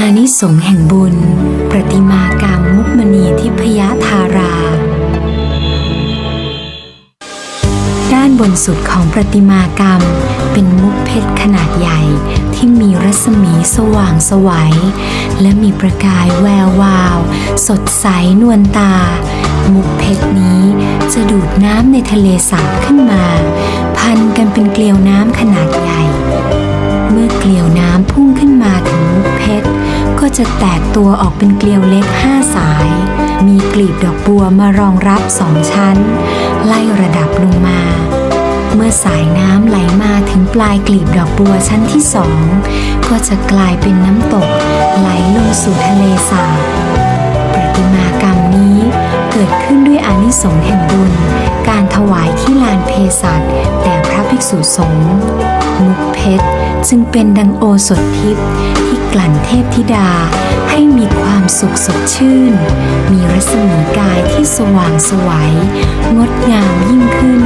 อานิสงส์แห่งบุญ ประติมากรรมมุกมณีทิพยธารา ด้านบนสุดของประติมากรรม เป็นมุกเพชรขนาดใหญ่ที่มีรัศมีสว่างสวัย และมีประกายแวววาว สดใสนวลตา มุกเพชรนี้จะดูดน้ำในทะเลสาบขึ้นมา พันกันเป็นเกลียวน้ำข จะแตกตัวออกเป็นเกลียวเล็กห้าสาย มีกลีบดอกบัวมารองรับสองชั้น ไล่ระดับลงมา เมื่อสายน้ำไหลมาถึงปลายกลีบดอกบัวชั้นที่สอง ก็จะกลายเป็นน้ำตก ไหลลงสู่ทะเลสาบประติมากรรมนี้เกิดขึ้นด้วยอานิสงส์แห่งบุญ การถวายที่ลานเพศัตแด่พระภิกษุสงฆ์มุกเพชรจึงเป็นดังโอสถทิพย์ กลั่นเทพธิดาให้มีความสุขสดชื่น มีรัศมีกายที่สว่างสวยงดงามยิ่งขึ้น